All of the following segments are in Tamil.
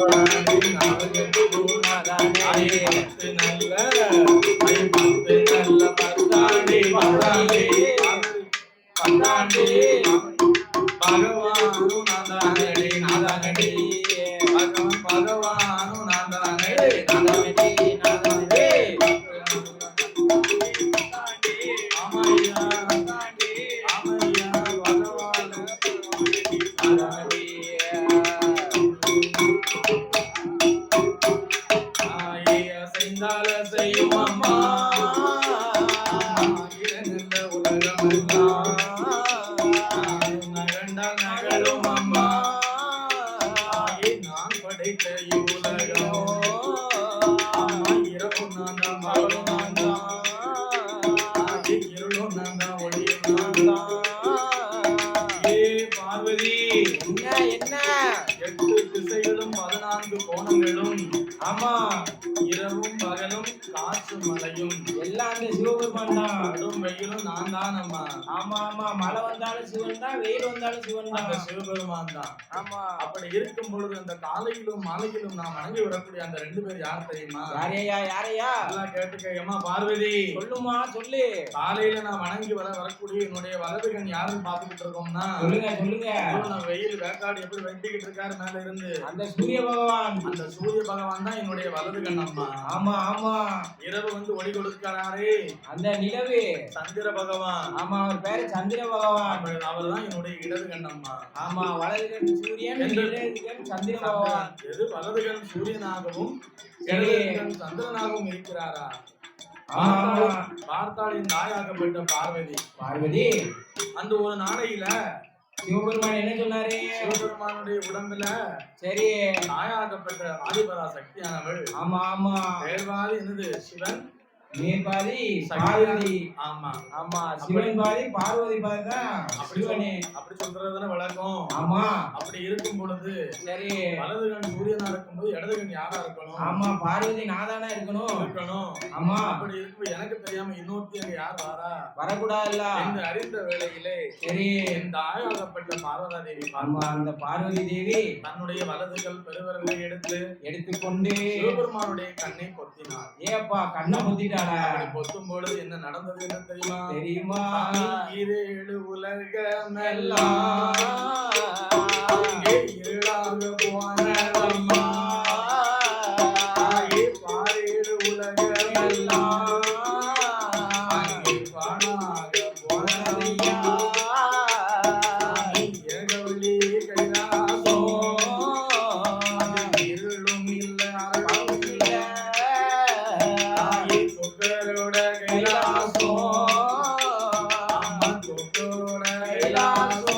பத்து Thank you. மழை வந்தாலும் சிவன் தான் வெயில் வந்தாலும் சிவன் தான். சிவபெருமான் தான். ஆமா. அப்படி இருக்கும் பொழுது அந்த காலையிலும் மாலையிலும் நாம் வணங்கி வரக்கூடிய அந்த ரெண்டு பேர் யார் தெரியுமா? யாரையா யாரையா? நல்லா கேட்டுக்க ஏமா பார்வதி. சொல்லுமா சொல்லு. காலையில நான் வணங்கி வர வரக்கூடிய என்னுடைய வலது கண் யாருன்னு பாத்துக்கிட்டு இருக்கோம்னா சொல்லுங்க சொல்லுங்க. நான் வெயில் வேக்காடு எப்படி வெட்டிக்கிட்டு இருக்காரு மேல இருந்து? அந்த சூரிய பகவான். அந்த சூரிய பகவான் தான் என்னுடைய வலது கண் அம்மா. ஆமா ஆமா. இரவு வந்து ஒளி கொடுக்கிறாரே. அந்த நிலவு. சந்திர பகவான். ஆமா அவர் பேரு சந்திர பகவான். அவர் தான் என்னுடைய இடது கண் அம்மா. ஆமா வலது கண் சூரியன் என்று- இடது கண் சந்திர பகவான் எது வலது கண் சூரியனாகவும் சரி. இடது கண் சந்திரனாகவும் இருக்கிறாரா? பார்த்தாளின் தாயாகப்பட்ட பார்வதி. பார்வதி. அந்த ஒரு நாளையில சிவபெருமான் என்ன சொன்னாரு? சிவபெருமானுடைய உடம்புல சரி. தாயாகப்பட்ட ஆதிபரா சக்தியானவள் ஆமா ஆமா. பேர்வாதி என்னது? சிவன் மேற்பாதி பார்வதி. ஆமா. ஆமா சிவன் பாதி பார்வதி பாதி தான் அப்படி சொல்- அப்படி சொல்றதுதானே வழக்கம்? ஆமா. அப்படி இருக்கும் பொழுது சரி. வலது கண் சூரியனா இருக்கும்போது இடது கண் யாரா இருக்கணும்? ஆமா பார்வதி நாதானே இருக்கணும். இருக்கணும். ஆமா. அப்படி இருக்கும் எனக்கு தெரியாம இன்னொருத்தி அங்க யார் வாரா? வரக்கூடாதுல்ல. என்று அறிந்த வேளையிலே சரி. இந்த ஆயாகப்பட்ட பார்வதா தேவி ஆமா அந்த பார்வதி தேவி தன்னுடைய வலதுகள் பெருவரலை எடுத்து எடுத்துக்கொண்டு சிவபெருமானுடைய கண்ணை பொத்தினார் ஏப்பா கண்ணை அப்படி பொத்தும் பொழுது என்ன நடந்தது என்ன தெரியுமா? தெரியுமா? ஈரேழு உலகமெல்லாம். எல்லாம். இருளாக போனதம்மா கைலாசம்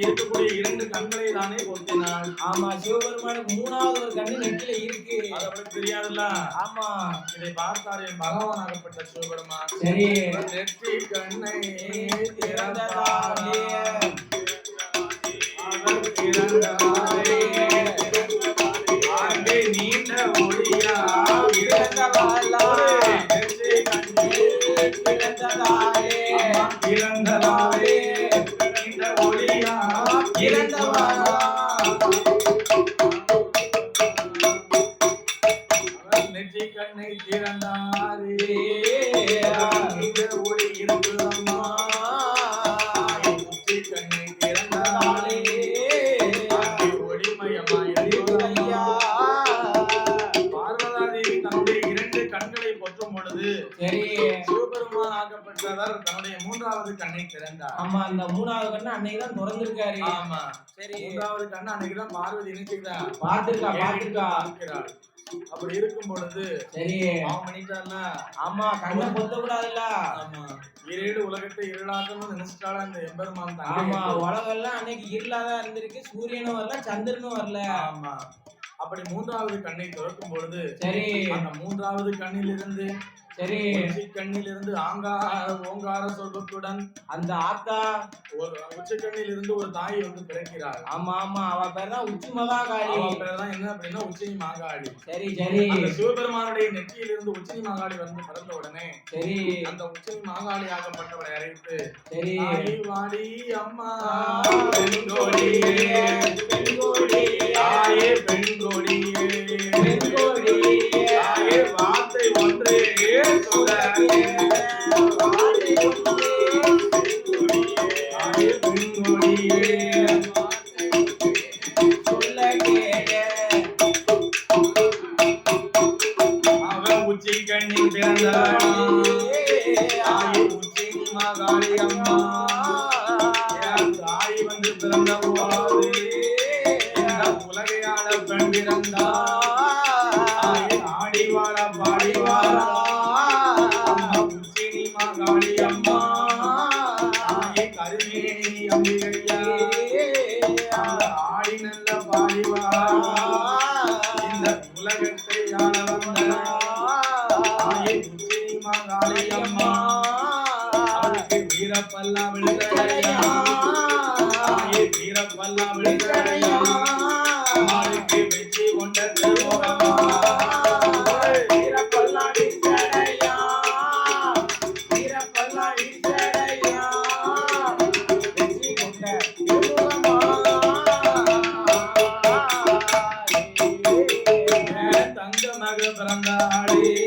இருக்கக்கூடிய இரண்டு கண்களை தானே பொருத்தினாள். ஆமா சிவபெருமானுக்கு மூணாவது ஒரு கண்ணு நெற்றில இருக்கு. அது அவளுக்கு தெரியாதுல்ல? ஆமா. இதை பார்த்தார் என் பகவானாகப்பட்ட சிவபெருமான். சரி. நெற்றி கண்ணை திறந்தாலே. அவர் திறந்தாலே. நெற்றி கண்ணை கண்ணு அன்னைக்கு தான் திறந்திருக்காரு. ஆமா. சரி. மூன்றாவது கண்ணு அன்னைக்குதான் பார்வதி நினைச்சுதான் பார்த்திருக்கா பார்த்திருக்கா. பார்க்கிறாள் அப்படி இருக்கும் பொழுது சரி. அவன் பண்ணிட்டான்ல ஆமா கண்ணை பொத்த கூடாதுல்ல ஆமா. இரேடு உலகத்தை இருளாக்கணும்னு நினைச்சிட்டால அந்த எம்பெருமான் ஆமா உலகம் எல்லாம் அன்னைக்கு இருளாதான் இருந்திருக்கு. சூரியனும் வரல சந்திரனும் வரல. ஆமா. அப்படி மூன்றாவது கண்ணை திறக்கும் பொழுது சரி. அந்த மூன்றாவது கண்ணிலிருந்து சரி. உச்சி கண்ணிலிருந்து ஆங்கார ஓங்கார சொல்பத்துடன் அந்த ஆத்தா ஒரு உச்சி கண்ணிலிருந்து ஒரு தாய் வந்து பிறக்கிறாள். ஆமா ஆமா. அவ பேர் தான் உச்சி மகாகாளி. அவ பேர்தான் என்ன அப்படின்னா உச்சினி மாகாளி சரி சரி. அந்த சிவபெருமானுடைய நெற்றியிலிருந்து உச்சினி மாகாளி வந்து பிறந்த உடனே சரி. அந்த உச்சினி மாகாளி ஆகப்பட்டவரை அழைத்து சரி. வாடி அம்மா பெண்கோடியே தாயே பெண்கோடியே தாயே கருமேனி నగ బ్రంగాడి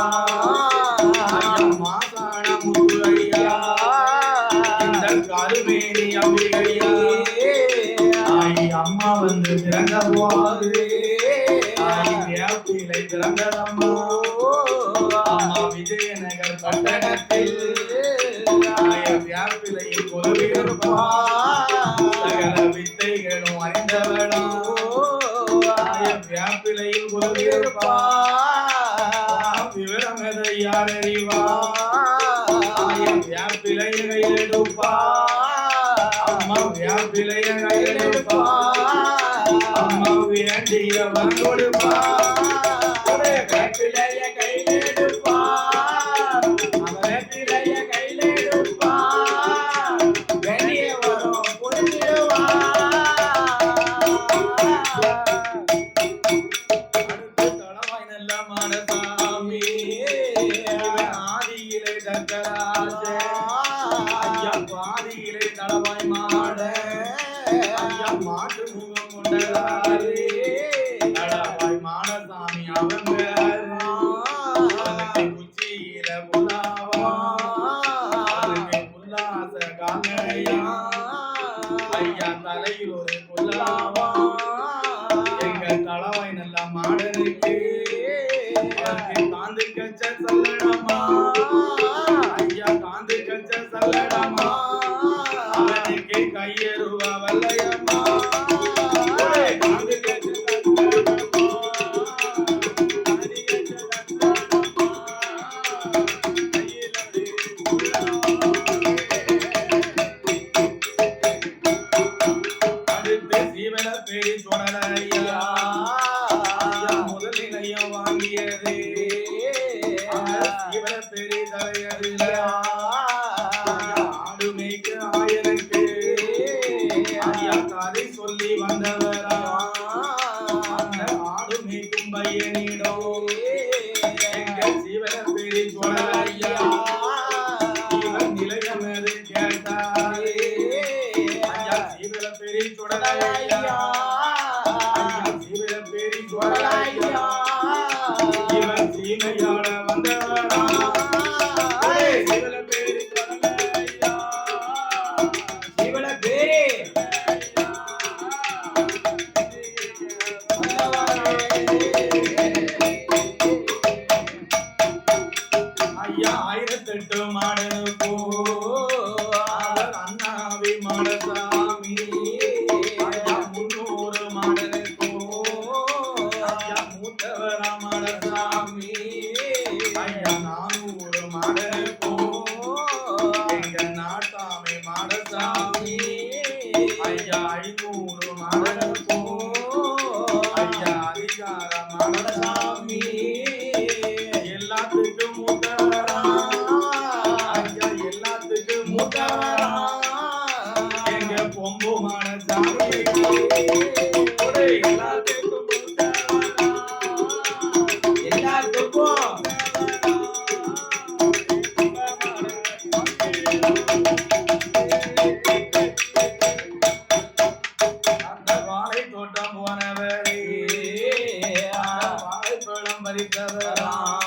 Bye. தாய கையிலெடுப்பா அம்மா வியாப்பிலையை கையிலெடுப்பா அம்மா வேண்டிய வரம் கொடுப்பா Yeah. Ram. வாழைப்பழம்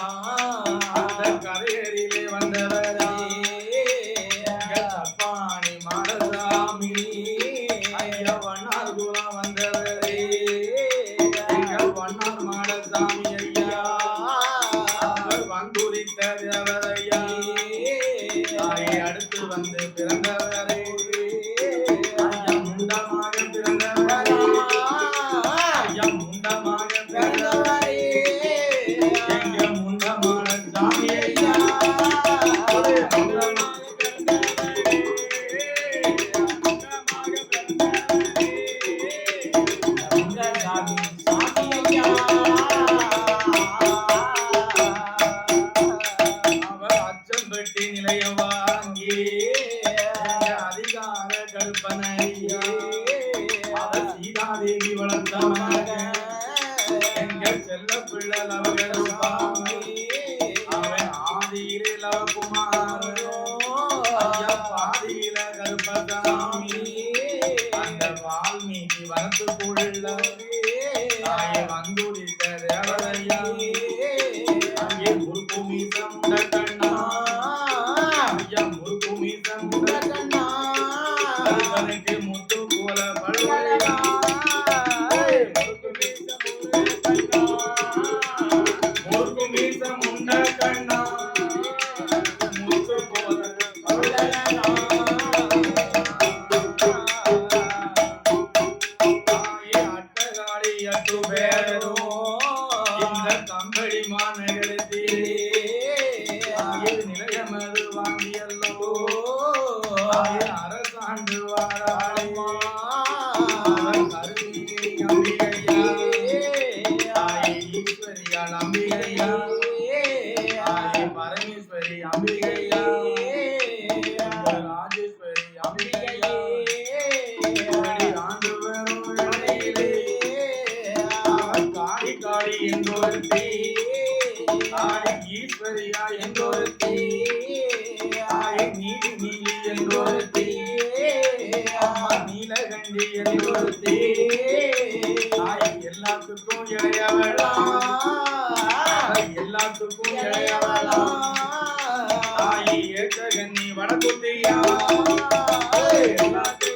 Hare எல்லாத்துக்கும் இளையவளா தாய் ஏற்றகண்ணி வடகுத்தியா எல்லாத்துக்கும்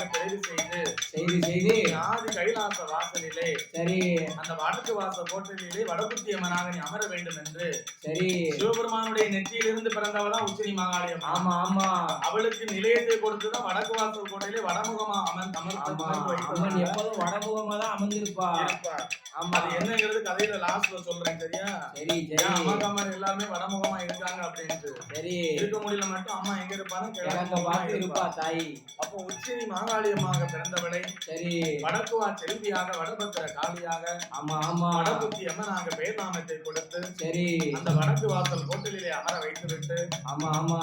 அம்பிகையாக தெரிவு செய்து செய்தி செய்தி ஆதி கைலாச வாசலிலே சரி. அந்த வடக்கு வாச கோட்டையிலே வடக்குத்தி அம்மனாக நீ அமர வேண்டும் என்று சரி. சிவபெருமானுடைய நெற்றியிலிருந்து பிறந்தவதான் உச்சினி மாகாளியம் ஆமா ஆமா. அவளுக்கு நிலையத்தை கொடுத்துதான் வடக்கு வாசல் கோட்டையிலே வடமுகமா அமர்ந்து அமர்ந்து. எப்போதும் வடமுகமா தான் அமர்ந்திருப்பா. ஆமா. அது என்னங்கிறது கதையில லாஸ்ட்ல சொல்றேன் சரியா? சரி சரி. அம்மா காமார் எல்லாருமே வடமுகமா இருக்காங்க அப்படின்ட்டு. சரி. இருக்க முடியல மட்டும் அம்மா எங்க இருப்பாங்க கிழக்கு பார்த்து இருப்பா. தாய். அப்போ உச்சினி மாகாளியமாக பிறந்தவளை சரி. வடக்குவா செல்வியாக வடபத்திர காளியாக ஆமா ஆமா. வடபுத்தி அம்மனாக பேர் நாமத்தை கொடுத்து சரி. அந்த வடக்கு வாசல் கோட்டிலே அமர வைத்துவிட்டு ஆமா ஆமா.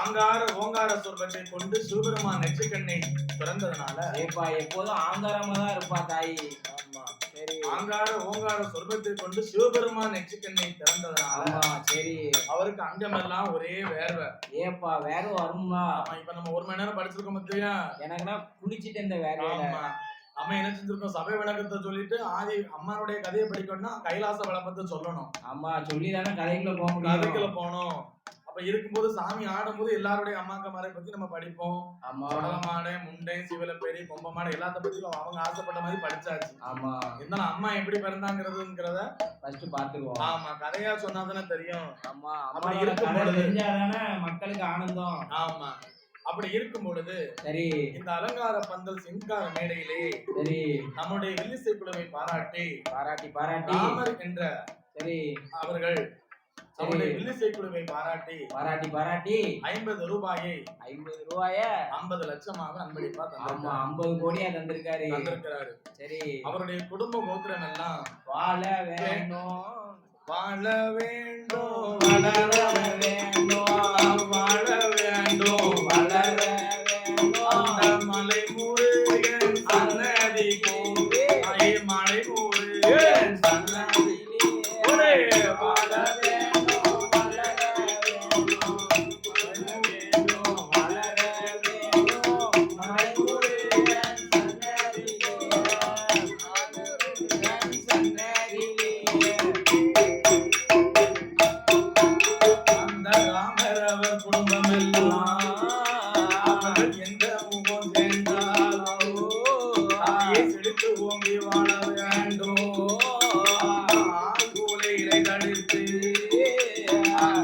ஆங்கார ஓங்கார சொர்க்கத்தை கொண்டு சிவபெருமான் நெற்றிக்கண்ணை பிறந்ததுனால ஏப்பா எப்போதும் ஆங்காரமா தான் இருப்பா தாய். ஆமா. சரி. ஆங்கார ஓங்கார சொர்க்கத்தை கொண்டு சிவபெருமான் நெற்றிக்கண்ணை திறந்ததுனால ஆமா சரி. அவருக்கு அங்கமெல்லாம் ஒரே வேர்வை. ஏப்பா வேற வருமா ஆமா இப்ப நம்ம ஒரு மணி நேரம் படிச்சிருக்கோம் பத்தியா? எனக்குன்னா குளிச்சிட்டு இந்த ஆமா. நம்ம என்ன செஞ்சிருக்கோம்? சபை விளக்கத்தை சொல்லிட்டு ஆதி அம்மானுடைய கதையை படிக்கணும்னா கைலாச விளக்கத்தை சொல்லணும். ஆமா சொல்லி தானே கதைக்குள்ள போக முடியும். கதைக்குள்ள போனோம் அப்ப இருக்கும்போது சாமி ஆடும்போது எல்லாருடைய அம்மாக்கமாரை பத்தி நம்ம படிப்போம். ஆமா. சொடலமாடு முண்டை சிவலப்பேரி கொம்பமாடு எல்லாத்த பத்தியும் அவங்க ஆசைப்பட்ட மாதிரி படிச்சாச்சு. ஆமா. இருந்தாலும் அம்மா எப்படி பிறந்தாங்கிறதுங்கிறத ஃபர்ஸ்ட் பாத்துக்குவோம் ஆமா கதையா சொன்னாதானே தெரியும். ஆமா அப்படி அம்மாவோட இருக்கும் மக்களுக்கு ஆனந்தம். ஆமா. அப்படி இருக்கும் பொழுது சரி. இந்த அலங்கார பந்தல் சிங்கார மேடையிலே சரி. நம்முடைய வில்லிசை குழுவை பாராட்டி பாராட்டி பாராட்டி. ராமர் என்ற சரி. அவர்கள் நம்முடைய வில்லிசை குழுவை பாராட்டி பாராட்டி பாராட்டி. ஐம்பது ரூபாயை ஐம்பது ரூபாய ஐம்பது லட்சமாக அன்பளிப்பா ஆமா. ஐம்பது கோடியா தந்திருக்காரு. தந்திருக்கிறாரு. சரி. அவருடைய குடும்ப கோத்திரம் எல்லாம் வாழ வேணும். வாழ வேண்டும் வளர வேண்டும் வாழ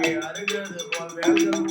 அங்கே அருகது போல் வேர்கள்